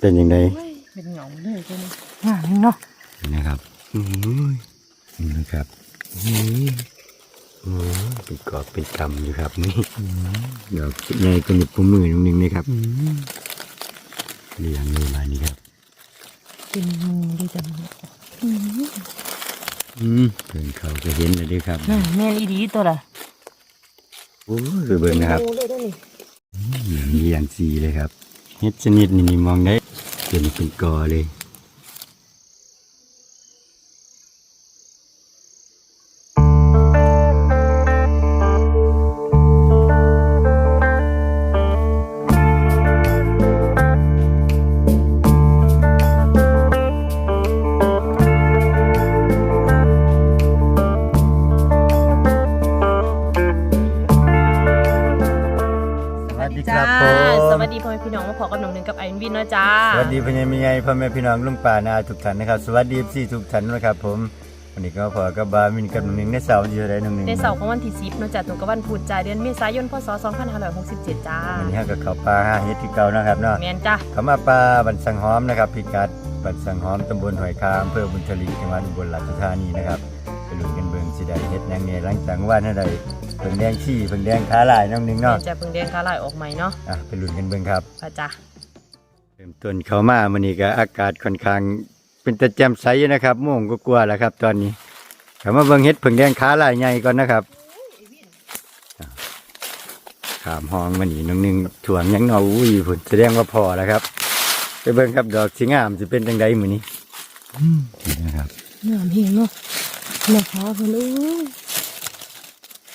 เป็นยังไงเป็นเหงาเลยจ้ะนี่งามเนาะนะครับอุ้ยนี่นะครับนี่โอ้เป็นกอบเป็นกำอยู่ครับนี่ดอกใหญ่กว่านิ้วโป้งมือนิดนึงนะครับเรียงเลยมานี่ครับเป็นงูดีจังเลยอืมเพิ่นเขาจะเห็นเลยเด้วยครับนั่นแม่นอีดีตัวละโอ้ยไปเบิ่งนะครับงูเลยเด้อนี่มีอย่างสีเลยครับเฮ็ดชนิดนี้นี่มองได้ เป็นเป็นกอเลย วัสดีพ่อใหญ่แม่ใหญ่พ่อแม่พี่น้องลุงป่านาทุกท่านนะครับ สวัสดีพี่ทุกท่านนะครับ ผมวันนี้ก็พอกับบามินกับหนึ่งในเสาร์ที่ไรหนึ่งหนึ่งในเสาร์ของวันที่10เนาะจ้าตรงกับวันพุธจ้าเดือนเมษายนพศ2567จ้าวันนี้ก็เขาปลาห้าเฮ็ดที่เก่านะครับเนาะแมนจ้าเขามาปลาบันสังหอมนะครับพิกัดบันสังหอมตำบลหอยคามอำเภอบุญทลีจังหวัดอุบลราชธานีนะครับไปลุ้นกันเบิ่งสิได้เฮ็ดหยังไงหลังจากว่านั่นใดเพิ่งแดงขี้เพิ่งแดงขาลายน้องหนึงแมเนาะนจ้าเพิ่งเรียนคาลายออกใหม่เนาะอะไปลุ้นกันเบิ่งครับพระจ้าเริ่ม ต้นเข้ามามื้อนี้ก็อากาศค่อนข้าง เป็นตะแจ่มใสอยู่นะครับโม่วงก็กลัวาๆแล้วครับ ตอนนี้เขามาเบิ่งเฮ็ดเพิ่งแดงขาลายใหญ่ก่อนนะครับอะขามห้องมันนี่น้องหนึงถ่วงหยังเนาะอุ้ยผลแสดงว่าพอแล้วครับ ไปเบิ่งครับดอกสิงามสิเป็นจังไดมื้อนี้นี่นะครับงามเฮงเนาะแม่ค้าเพิ่นเอ้ย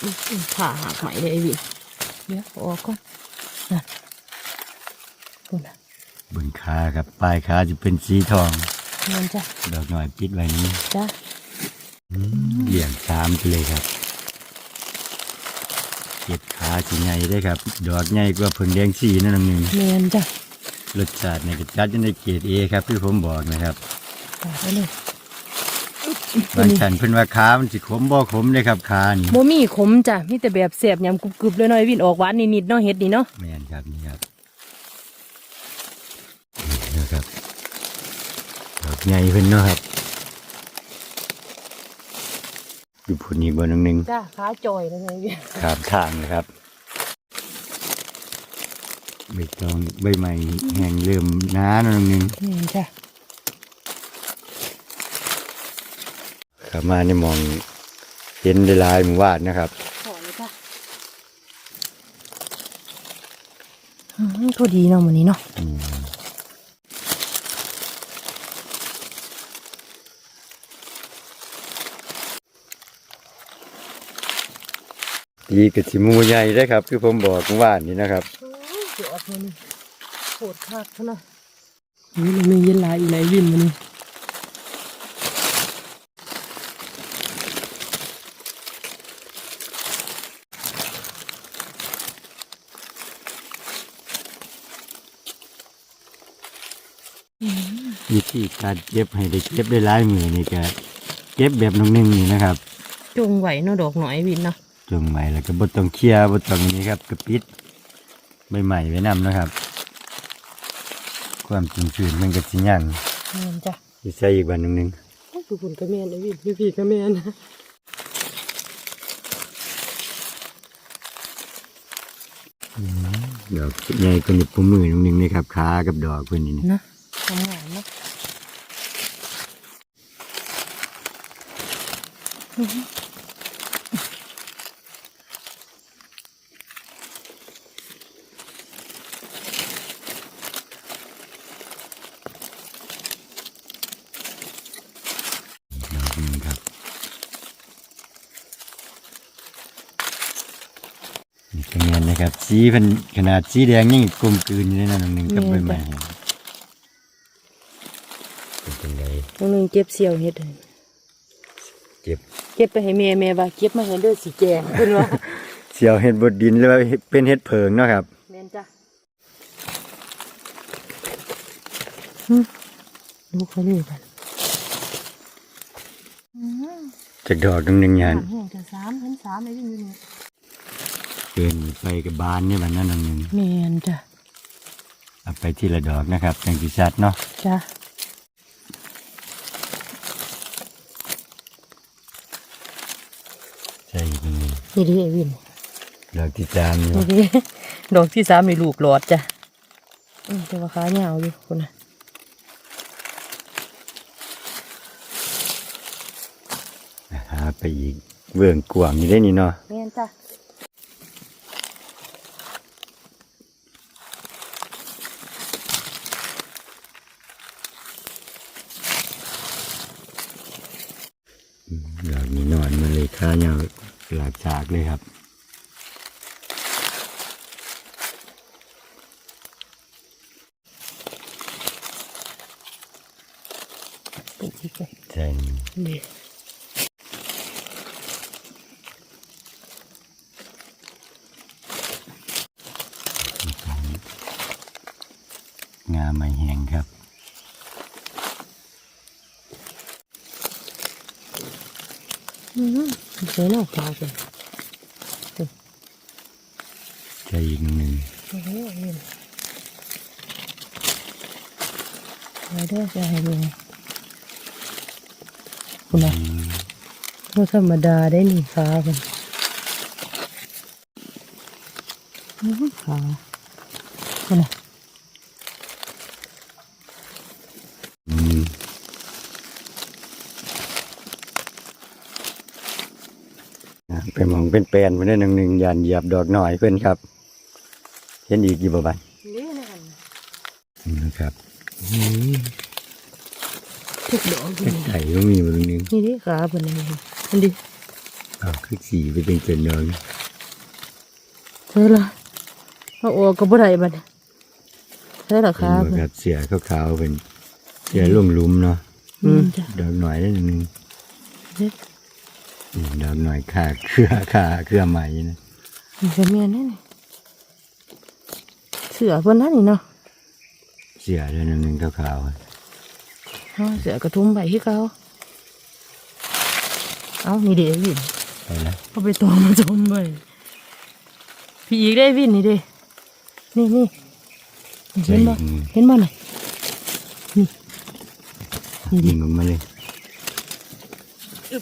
อื้อผ่าหักไหมเลยไอ้วินเดี๋ยวเอาออกก่อนนั่นคุณน่ะ บนขาครับปลายขาจะเป็นสีทองเงินจ้ะดอกหน่อยปิดไว้นี้จ้ะเหลี่ยงสามไปเลยครับเก็บขาสีใหญ่ได้ครับ ดอกใหญ่กว่าผึ่งแดงสีนั่นนึงหนึ่งเงินจ้ะรสชาติในกระจัดจะในเกรดเอครับที่ผมบอกนะครับผ่าไปเลยบางท่านเพิ่นว่าขามันสิขมบ่ขมเลยครับขานี่บ่มีขมจ้ะมีแต่แบบเสียบยำกรุบๆเลยเนาะไอ้วินออกหวานนิดๆเนาะเฮ็ดนี่เนาะแม่นครับนี่ครับนี่นะครับดอก ใหญ่เพิ่นเนาะครับอยู่พุ่นอีกบ่หนึงหนึงจ้ะขาจอยเลยไอ้วินขามทางนะครับใบตองใบใหม่แห้งเริ่มหน้าหน่อยหนึงเงินจ้ะเข้ามาในหมองเห็นได้หลายหมู่บ้านนะครับขอเลยจ้ะอืมพอดีเนาะมื้อนี้เนาะ อืมดีกับสิหมูใหญ่ได้ครับ คือผมบอกเมื่อวานนี้นะครับเดี๋ยวเอาเพิ่นโคตรคักเนาะนี่มันมีเย็นหลายอีไหนวินมื้อนี้วิธีการเก็บให้ได้เก็บได้หลายมือนี่ก็เก็บแบบน้องหนึงนี่นะครับ จงไหวเนาะดอกหน่อยวินเนาะ จงใหม่แล้วก็บดต้องเคลียร์บดต้องนี้ครับกระปิดใบใหม่ไว้นำนะครับ ความจริงชื้นมันก็สิยังเงินจ้ะสิใส่อีกวันหนึงหนึงคือคุณกระเมนไอ้วินพี่พี่กระเมนนะดอกใหญ่กว่านิ้วโป้งมือหนึงหนึงนี่ครับขากับดอกเพิ่นนี่นะนะทำงานเนาะดอกหนึงครับนี่ก็เงินนะ ครับสีเพิ่นขนาดสีแดงยังกลมกลืนอยู่ในนั้นหนึงกับใบใหม่เป็นจังไดตรงนึงเก็บเสี่ยวเฮ็ดให้เก็บเก็บไปให้แม่แม่ว่าเก็บมาให้เด้อสิแจงเพิ่นว่าเสียวเห็ดบดดินหรือว่าเป็นเห็ดเผิงเนาะครับแม่นจ้ะลูกเขาเลยกันจากดอกตรงหนึ่งยันแห้งจะสามเห็นสามไอ้วินอยู่นี่ เกินไปกับบานเนี่ยวันนั้นตรงหนึ่งแม่นจ้ะเอาไปทีละดอกนะครับจังสิชัดเนาะจ้ะใช่อีกหนึ่งนี่ดิไอวินดอกที่สามอยู่นี่ดิดอกที่สามมีลูกหลอดจ้ะอืมแต่ว่าขาเหงาอยู่คนน่ะหาไปอีกเบื้องกวางนี่ได้นี่เนาะแม่นจ้ะ ดอกนี้นอนมาเลยข้าเงาหลากจากเลยครับเป็นที่กันใช่งาไม่แห้งครับ อื มสวยเนาะาเป็นใช่อีกหนึ่งโอ้โหวินไว้เด้อจะให้ดูคุณนะอืมบ่ธรรมดาได้หนี่ขาเป็นอื้อขาคุณนะ อืมอะไปมอง เป็นแปลนไปได้หนึ่งหนึ่งยานเหยียบดอกหน่อยเพื่อนครับ เห็นอีกกี่บบันนี่นะนี่นะครับทุกดอกอยู่เป็นไก่ก็มีมาตรงนึงนี่ดิขาเป็นยังไงมันดิอ้าวคือสีไปเป็นเป็นดอกใช่ละเอาออกก็บ่ได้บัดนี้ใช่ละเห็ขานบ่เพิ่นครับเสียขาวๆเป็นเสียลุ่มลุมๆเนาะอืมจ้ะดอกหน่อยได้หนึ่งหนึ่งเด็ดอืมดอกหน่อยขาเครือขาเครือใหม่นะนี่ก็แม่นแน่นี่เสือเพิ่นนั่นนี่เนาะเสียได้หนึ่งหนึ่งขาวๆอะเอาเสือกระทุ้มใบที่เขาเอานี่เด้วินไปแล้วเอาไปตองมาจมใบพี่อีกได้วินนี่เด้นี่นี่เห็นบ่เห็นบ่น่ะยิงออกมาเลยโอ้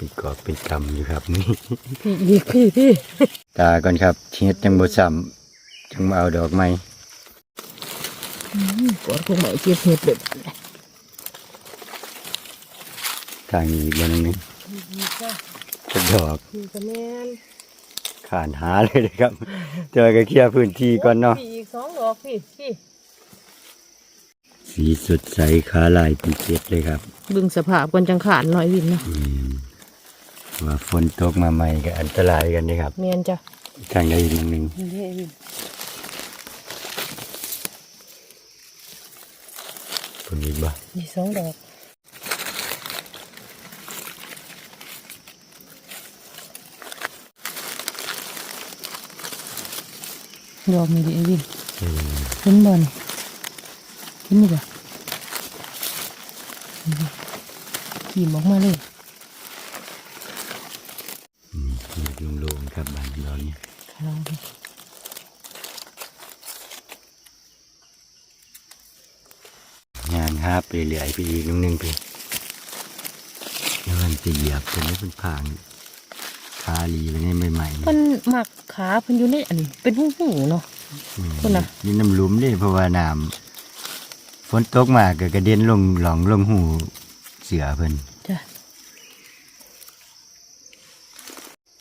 เป็นกอบเป็นกำอยู่ครับนี่พี่อีกพี่พี่ตาก่อนครับเฮ็ดจังบ่ซ้ำจังมาเอาดอกไม้อืมกอดคงใบเก็บเห็ดเด็ดทางนี้อีกบนนึงนี่จ้ะจะดอกขานหาเลยนะครับเจอก็เคลียร์พื้นที่ก่อนเนาะอีกสองดอกพี่พี่สีสดใสขาลายปีเจ็ดเลยครับ บึงสภาพกันจังขานหน่อยวินเนาะ ว่าฝนตกมาใหม่ก็อันตรายกันนี่ครับแม่นจ้ะทางใดอีกหนึ่งหนึ่งนี่เด้วินคนอีกบ่มีสองดอกดอกมีดีวินอืมเห็นบ่นเห็นนี่บ่ขี่ออกมาเลย อืมอยู่โล่งๆ ครับบ้านเราเนี่ยครับงานหาไปเรื่อยๆไปอีกหนึ่งหนึ่งไปแล้วมันจะเหยียบเป็นไม่เป็นผางขาลีไปนี่ใหม่ๆเพิ่นี่นหมักขาเพิ่นอยู่ในอันนี้เป็นหูหูเนาะอืมพุ่นน่ะนี่น้ำหลุมเด้เพราะว่าน้ำฝนตกมาก็กระเด็นลงหลองลงหูเสือเพิ่น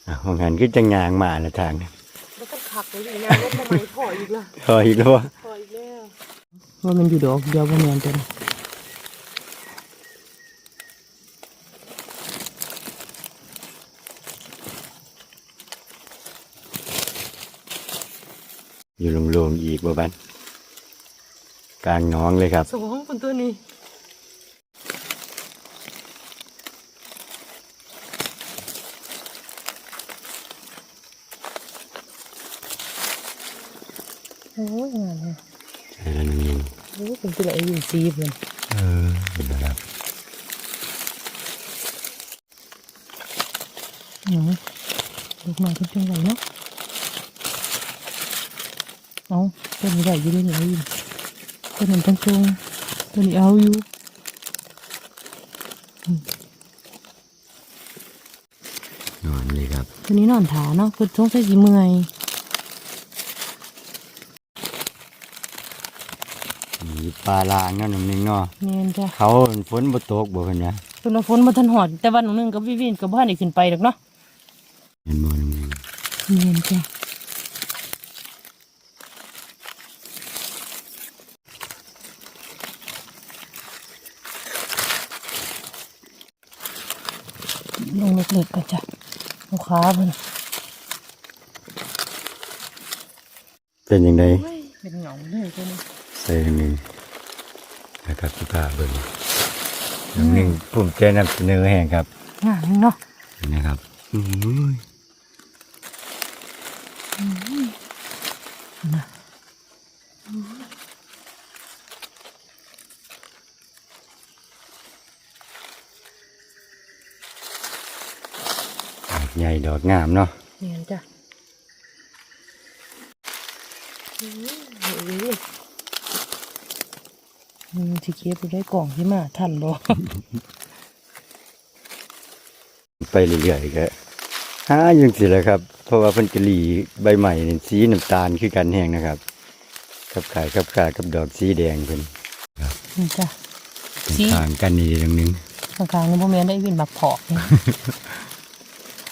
จ้ะอะของหันก็จะงางมาละทางนะแล้วก็ขักไปอีกนะว่าทำไมถอยอีกล่ะพออีกแล้ววะถอยอีกแล้วว่ามันอยู่ดอกเดียวบ่แม่นจ้ะอยู่โลงๆอีกบ่บันกลางหน้องเลยครับสองคนตัวนี้ อ้ยงานเนี่ยใช่แล้วนี่โอ้ยเป็นตัวไหนยินซีเพิ่นเออเป็นแล้วครับหนูลูกมาทุกจังหวะเนาะเอาตัวนี้ได้อยู่ด้วยนี่ไอ้วินตัวนั้นตรงๆตัวนี้เอาอยู่นอนเลยครับ ตัวนี้นอนถาเนาะคือสงสัยสิเมื่อย ปลาลางนั่นน้องหนึงเนาะเนียนจ้ะเขาฝนบ่ตกบ่เพิ่นนะตัวละฝนมาทันหอด แต่วันหนึ่งกับวิวินกับบ้านได้ขึ้นไปดอกเนาะเห็นบ่น้องหนึงเนียนจ้ะลงเล็กๆก็จ้ะลูกค้าเพิ่นเป็นยังไงเป็นเหงาเลยตัวนี้ใส่น้องหนึง นะครับสุภาพเบิ่งน้องหนึงภูมิใจนำเสนอแห่งครับงามเนาะนะครับอุ้ยนะดอกใหญ่ดอกงามเนาะเนียนจ้ะอืม สิเก็บไปได้กล่องที่มาทันบ่ไปเรื่อยๆก็หาจังสิแหละครับ เพราะว่าเพิ่นกะหลีใบใหม่นี่สีน้ำตาลคือกันแห้งนะครับกับขายกับขายกับดอกสีแดงเพิ่นนี่จ้ะสีทางกันนี่ตรงนึงข้างๆนี่บ่แม่นได้วินหมักผอก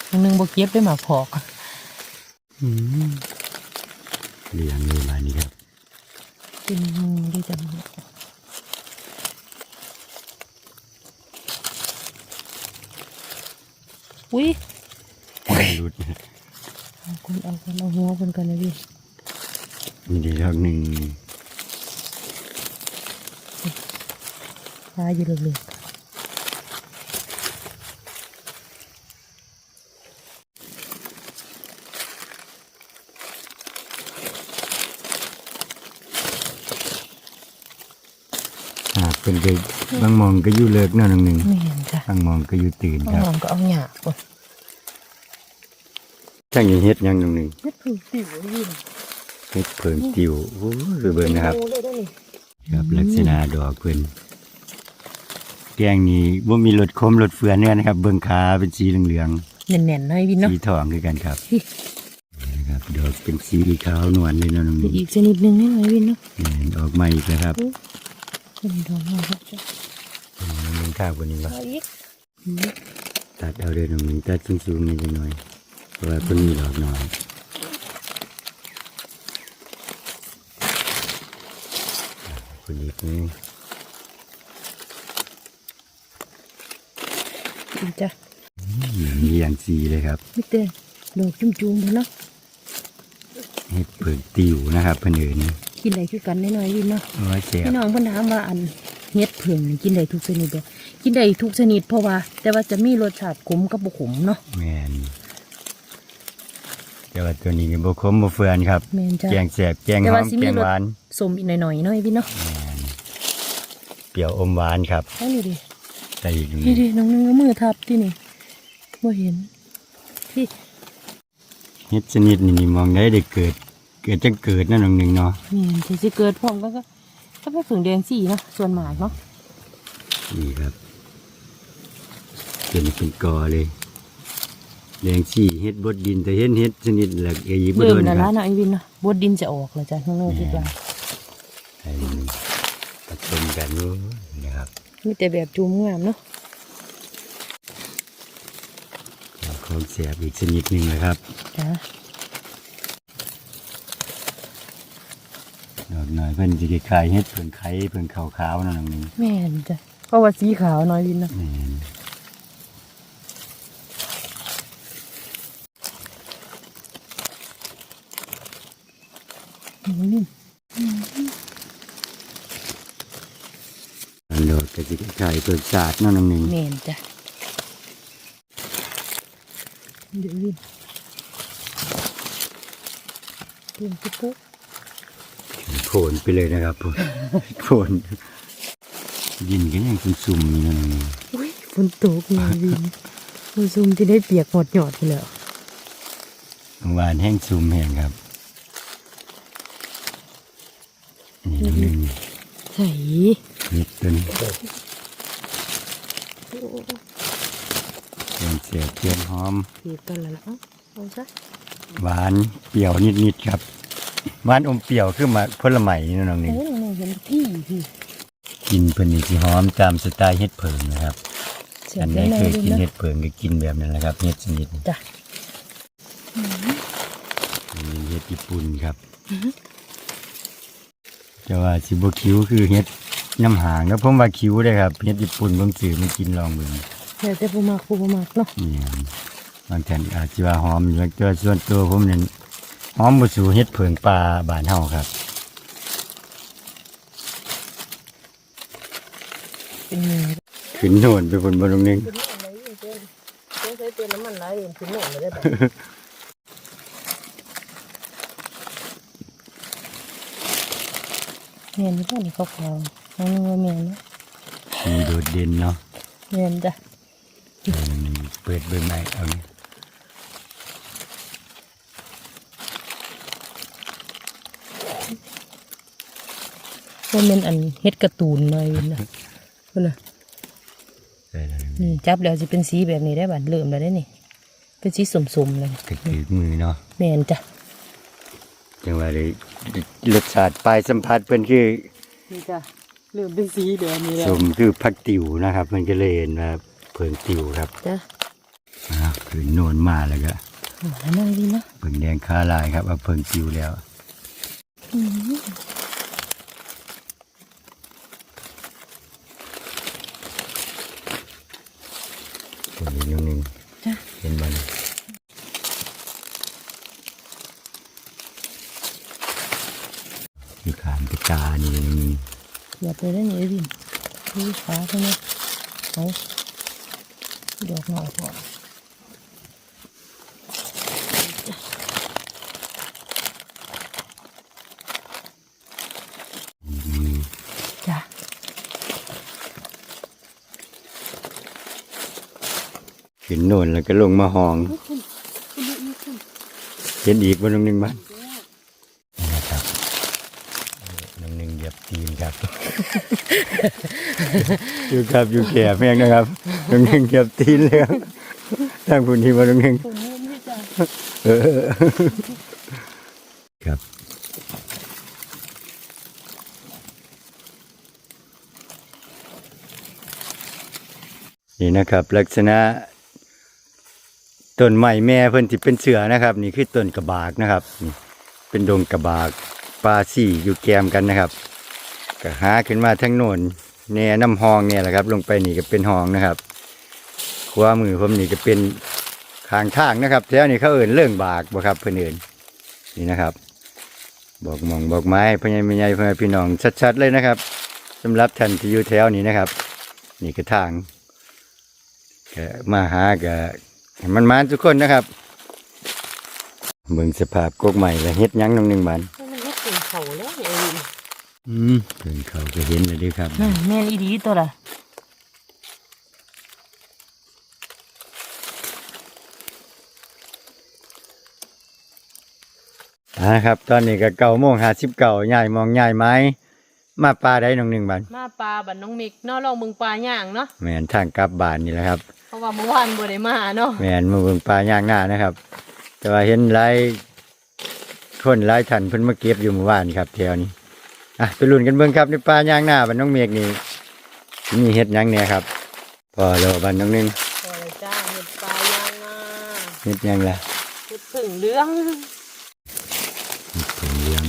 นี่นึงบ่เก็บได้หมักผอกเลี้ยงเลยมานี่ครับเป็นดีจัง อุ้ยรุดเอาคนเอาคนเอาหัวคนกันนะพี่มีดีดอกหนึ่งตายอยู่เลย เป็นก็บางมองก็อยู่เลิกเนาะน้องหนึ่งไม่เห็นจ้ะบางมองก็อยู่ตื่นเอาครับหอมก็เอาหยาบก่อนช่างอย่างเฮ็ดหยังน้องหนึ่งเฮ็ดผืนสิววินเฮ็ดเพิ่งติวโอ้ยไปเบิ่งนะครับ เลยได้นี่ครับลักษณะดอกเพิ่นแกงนี้บ่มีรสคมรสเฟื่อนเนื้อนะครับ เบิ่งขาเป็นสีเหลืองแน่นๆนะวินๆเนาะ สีทองคือกันครับนะครับดอกเป็นสีขาวนวลเลยเนาะน้องหนึ่งอีกชนิดหนึงนี่ไงวินเนาะเห็นออกมาอีกแล้วครับ เป็นดอกมาครับจ้ะน้องหนึ่งข้าวบนนี้ว่าเอาอีกตัดเอาเดินน้องหนึ่งตัดสูงๆนิดหน่อยเพราะว่าเพิ่นมีดอกน้อยคนอีกนี่อีกจ้ะมีอย่างสีเลยครับมิเตดอกจุ่มๆพุ่นเนาะเฮ็ดเผิกติวนะครับเพิ่นเอิ้น กินได้คือกันน้อยๆวินเนาะโอ้ยแซ่บพี่น้องเพิ่นถามว่าอันเฮ็ดเผืองนี่กินได้ทุกชนิดเด้อกินได้ทุกชนิดเพราะว่า แต่ว่าจะมีรสชาติขมกับบ่ขมเนาะแม่นแต่ว่าตัวนี้นี่บ่ขมบ่เฟื่อนครับแม่นจ้ะแกงแซ่บแกงแต่หอว่ามสิมีแกงรสหวานสมอีกหน่อยๆเนาะพี่เนาะแม่นเปรี้ยวอมหวานครับเอานี่ดิใส่อีกนี่ดิน้องนึงเอามือทับที่นี่บ่เห็นพี่เฮ็ดชนิดนี้นี่มองได้ได้เกิด เกิดจังเกิดนั่นน้องหนึงเนาะแม่นสิสิเกิดพร้อมกันก็ก็เป็นผึ่งแดงสีเนาะส่วนมากเนาะนี่ครับเป็นเป็นกอเลยแดงสีเฮ็ดบดดินแต่เห็นเฮ็ดชนิดหลักเอีบ่เริ่โดมนแล้วคล่ะรับเนาะไอ้วินเนาะบดดินจะออกแล้วจ้ะน้องๆคิดว่าไอ้นี่ผสมกันโอ้ยนะครับมีแต่แบบจุ่มงามเนาะของเสียบอีกชนิดหนึ่งเลยครับจ้ะ ดอกน้อยเพิ่นสิได้ขายเฮ็ดเพิ่นไข่เพิ่นขาวๆนั่นน้องหนึงแม่นจ้ะเพราะว่าสีขาวน้อยวินเนาะแม่นน้องวินอันดอกก็สิขายเพิ่นสาดนั่นน้องหนึงแม่นจ้ะเดี๋ยววินเตรียมปุ๊บปุ๊บ โผล่ไปเลยนะครับผมโผล่ดินก็ยังซุ่มๆอยู่นั่นน้องหนึงอุ้ยฝนตกเลยวินมือซุ่มที่ได้เปียกหมดหยอดไปแล้วเมื่อวานแห้งซุ่มแห้งครับนี่หนึ่งใส่เห็ดต้นเทียนเสียเทียนหอมปีกกันแล้วล่ะเอ้าเอาซะหวานเปรี้ยวนิดๆครับ หวานอมเปรี้ยวคือมาผลไม้นี่น้องนี่โอ้ยนี่เห็นพี่พี่กินเพิ่นนี่สิหอมตามสไตล์เฮ็ดเผิงนะครับ เสียอับนไหนได้เคเลยยดูกินนะเฮ็ดเผิงก็กินแบบนั้นแหละครับเฮ็ดชนิดนี้จ้ะนี่เฮ็ดญี่ปุ่นครับแต่ว่าสิบ่คิ้วคือเฮ็ดน้ำหางแล้วผมว่าคิ้วได้ครับเฮ็ดญี่ปุ่นผมซื้อมากินลองเบิ่งเดี๋ยวจะปูมากปูมากเนาะ นี่ครับบางท่านอาจจะว่าหอมอยู่แต่ส่วนตัวผมนี่ หอมบ่สู่เฮ็ดเผิงปลาบ้านเฮาครับ เป็นเนื้อขึ้นโน่นไปบนบนตรงนึง ต้องใช้เป็นน้ำมันไหลเองถึงหน่อยเลยได้แบบเมียนนี่ป่ะนี่ขาวน้องนึกว่าเมียนนะมีโดดเด่นเนาะเมียนจ้ะ เปิดเบิ่งไหมเอานี่ ว่าเป็นอันเฮ็ดการ์ตูนหน่อยนะคุณน่ะใส่เลยนี่จับแล้วจะเป็นสีแบบนี้ได้บัดเริ่มแล้วได้นี่เป็นสีสมๆเลยกระตือมือเนาะแม่นจ้ะจังว่าเลยรสชาติปลายสัมผัสเพิ่นคือนี่จ้ะเริ่มเป็นสีแบบนี้แล้สวมคือผักติ๋วนะครับ มันก็เลยเห็นว่าเพิ่งติ๋วครับจ้ะอ่าคือโน่นมาแล้วก็หาหน่อยดีนะเพิ่งแดงคาลายครับเอาเพิ่งติ๋วแล้ว อืม ตัวนี้นิดนึงจ้ะเห็นมันคือขามไปกานี่นิดนึงอย่าไปได้นี่ดิดูขาใช่ไหมเอาดอกหน่อยพออื ขึ้นโน่นแล้วก็ลงมาห้องเห็นอีกบนตรงนึงบ้านนี่นะครับตรงนึงเหยียบตีนครับ อยู่ครับอยู่แก่แม่งนะครับตรงนึงเหยียบตีนเลยครับทางคุณที่มาตรงนึงตรงนี้นี่จ้ะเออครับนี่นะครับ ลักษณะ ต้นไม้แม่เพิ่นที่เป็นเสือนะครับ นี่คือต้นกระบากนะครับนี่เป็นดงกระบากปลาสี่อยู่แกมกันนะครับก็หาขึ้นมาทั้งโน่นแน่น้ำหองเนี่ยแหละครับ ลงไปนี่ก็เป็นหองนะครับขวามือผมนี่ก็เป็นขางทางนะครับแถวนี้เขาเอื่นเรื่องบากบ่ครับเพื่อนเอื่นนี่นะครับ บอกมองบอกไม้พญายมีใหญ่พญายพี่น้องชัดๆเลยนะครับสำหรับท่านที่อยู่แถวนี้นะครับ นี่ก็ทางก็มาหาก็ให้ มันมาทุกคนนะครับเบิ่งสภาพกกใหม่และเฮ็ดหยังน้องหนึ่งบานมันก็ถึงเขาแล้วเนี่ยอืมเพิ่นเขาก็เห็นเลยเด้อครับนั่นแม่นอีดีตัวละอ่าครับ ตอนนี้ก็เก้าโมงห้าสิบเก้าย่ายมองย่ายไม้มาปลาได้น้องหนึ่งบานมาปลาบันน้องมิกเนาะลองมึงปลาย่างเนาะแม่นทางกลับบ้านนี่แหละครับเพ ราะว่าเมื่อวานบ่ได้มาเนาะแม่นมาเบิ่งปลาย่างหน้านะครับ แต่ว่าเห็นหลายคนหลายท่านเพิ่นมาเก็บอยู่เมื่อวานครับแถวนี้อะไปลุ้นกันเบิ่งครับในปลาย่างหน้าบ้านน้องเมฆนี่มีเฮ็ดหยังเนี่ยครับพอแล้วบ้านน้องหนึงพอเลยจ้าเห็ดปลาย่างอะเฮ็ดหยังล่ะเห็ดผึ่งเหลืองเฮ็ดเหลือง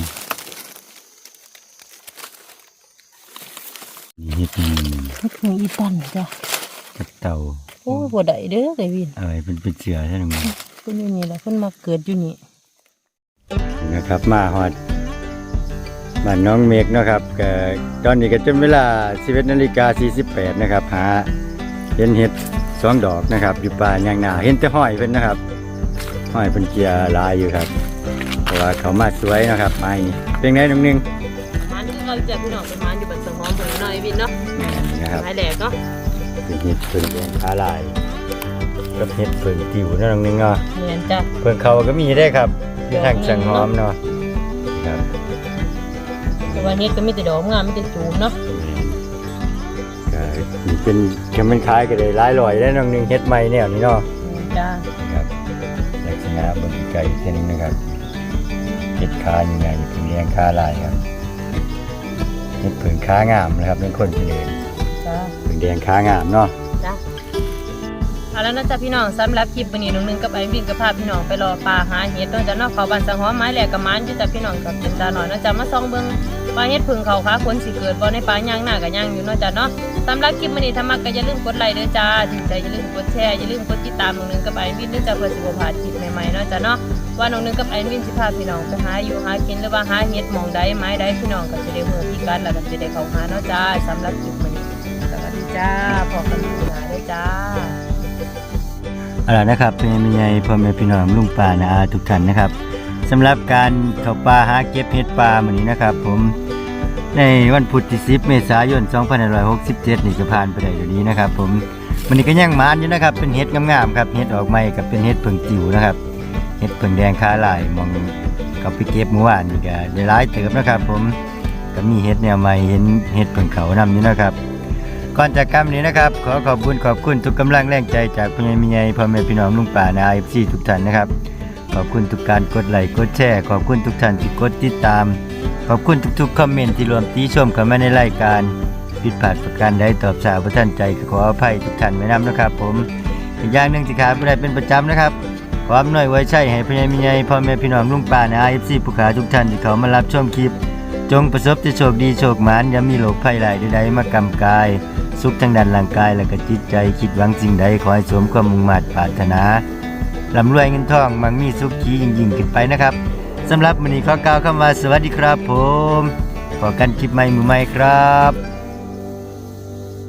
นี่เฮ็ดหยังเห็ดผึ่งอีตันจ้ะกับเต่าโอ้ยบ่ได้เด้อไอ้วินเอะไรเป็นเป็นเสือใช่ไหมเพิ่นอยู่นี่แหละเพิ่นมาเกิดอยู่นี่นะครับมาฮอดบ้านน้องเมฆเนาะครับก็ตอนนี้ก็จนเวลา11นาฬิกา48นะครับหาเห็นเห็ดสองดอกนะครับ อยู่ป่ายางนาเห็นแต่ห้อยเพิ่นนะครับห้อยเป็นเกียร์ลายอยู่ครับเพราะว่าเขามาสวยนะครับไม้นี่เป็นไงน้องหนึงมันนี่เราจะพี่น้องเป็นมันอยู่บันสมองเพิ่นเนาะไอ้วินเนาะแม่นนะครับหายแหลกเนาะ เป็นเห็ดเพิ่งแดงขาลายกับเห็ดเพิ่งติวเนาะน้องหนึงเนาะแม่นจ้ะเพิ่งเขาก็มีได้ครับอยู่ทางสังหอมเนาะครับแต่ว่าเฮ็ดก็มีแต่ดอกงามมีแต่จูมเนาะก็เป็นก็มันคล้ายกันเลยหลายร้อยแล้วน้องหนึงเฮ็ดใหม่แนวนี้เนาะจ้าครับลักษณะบนไก่เส้นงนะครับเห็ดขายังไงถึงเลี้ยงขาลายครับเห็ดผึ่งขางามนะครับเป็นคนเป็นเองจ้าผึ่ง แดงขางามเนาะจ้าเอาแล้วนะจ๊ะพี่น้องสำหรับคลิปวันนี้น้องหนึงกับไอ้บินกับพาพี่น้องไปรอปลาหาเห็ดเนาะจ้ะเนาะเขาบ้านสังหอมไม้แหลกกับมันอยู่จ้ะพี่น้องกับเป็นตาหน่อยเนาะจ้ะมาส่องเบิ่งปลาเห็ดพึ่งเขาขาคนสิเกิดบ่ในปลาย่างหน้ากับย่างอยู่เนาะจ้ะเนาะสำหรับคลิปวันนี้ถ้ามักก็อย่าลืมกดไลค์เด้อจ้าถึงใจอย่าลืมกดแชร์อย่าลืมกดติดตามน้องหนึงกับไอ้บินเด้อจ้ะเพื่อสิบ่พลาดคลิปใหม่ๆเนาะจ้ะเนาะว่าน้องหนึงกับไอ้บินสิพาพี่น้องไปหาอยู่หากินหรือว่าหาเห็ดหมองใดไม้ใดพี่น้องก็จะได้เมื่อที่กันแล้วก็จะได้เขาหาเนาะจ้าสำหรับคลิป จ้าพอกันอยู่หาได้จ้าเอาล่ะนะครับเป็นยังไงพ่อแม่พี่น้องลุงป่านาอาทุกท่านนะครับสำหรับการเข้าป่าหาเก็บเห็ดป่ามื้อนี้นะครับ ผมในวันพุธที่ 10 เมษายน 2567 นี่ก็ผ่านไปได้อยู่นี้นะครับ ผมมันนี้ก็ยังหมานอยู่นะครับ เป็นเห็ดงามๆครับเห็ดออกใหม่กับเป็นเห็ดเผิงจิ๋วนะครับเห็ดเผิงแดงขาลายมองกับไปเก็บเมื่อวานนี่ก็ได้หลายเติบนะครับ ผมก็มีเห็ดแนวใหม่เห็นเห็ดเผิงเขานำอยู่นะครับ ก่อนจากกรรมนี้นะครับ ขอขอบคุณขอบคุณทุกกำลังแรงใจจากพี่ใหญ่มีใหญ่พ่อแม่พี่น้องลุงป่านาไอซีทุกท่านนะครับ ขอบคุณทุกการกดไลค์กดแชร์ขอบคุณทุกท่านที่กดติดตาม ขอบคุณทุกๆคอมเมนต์ที่รวมตีชมกันมาในรายการผิดพลาดประการใดตอบสาวประท่านใจขออภัยทุกท่านไว้นำนะครับ ผมอีกอย่างหนึ่งที่ขาดไม่ได้เป็นประจำนะครับความหน่อยไว้ใช่ให้พี่ใหญ่มีใหญ่พ่อแม่พี่น้องลุงป่านาไอซีผู้ขาทุกท่านที่เขามารับชมคลิป จงประสบแต่โชคดีโชคหมานอย่ามีโรคภัยหลายใดๆมากำกาย สุขทางด้านร่างกายและก็จิตใจคิดหวังสิ่งใดขอให้สมความมุ่งมั่นปรารถนาร่ำรวยเงินทองมังมีสุขขียิ่งยิ่งขึ้นไปนะครับสำหรับวันนี้ขอกล่าวคำว่าสวัสดีครับผมพอกันคลิปใหม่มือใหม่ครับ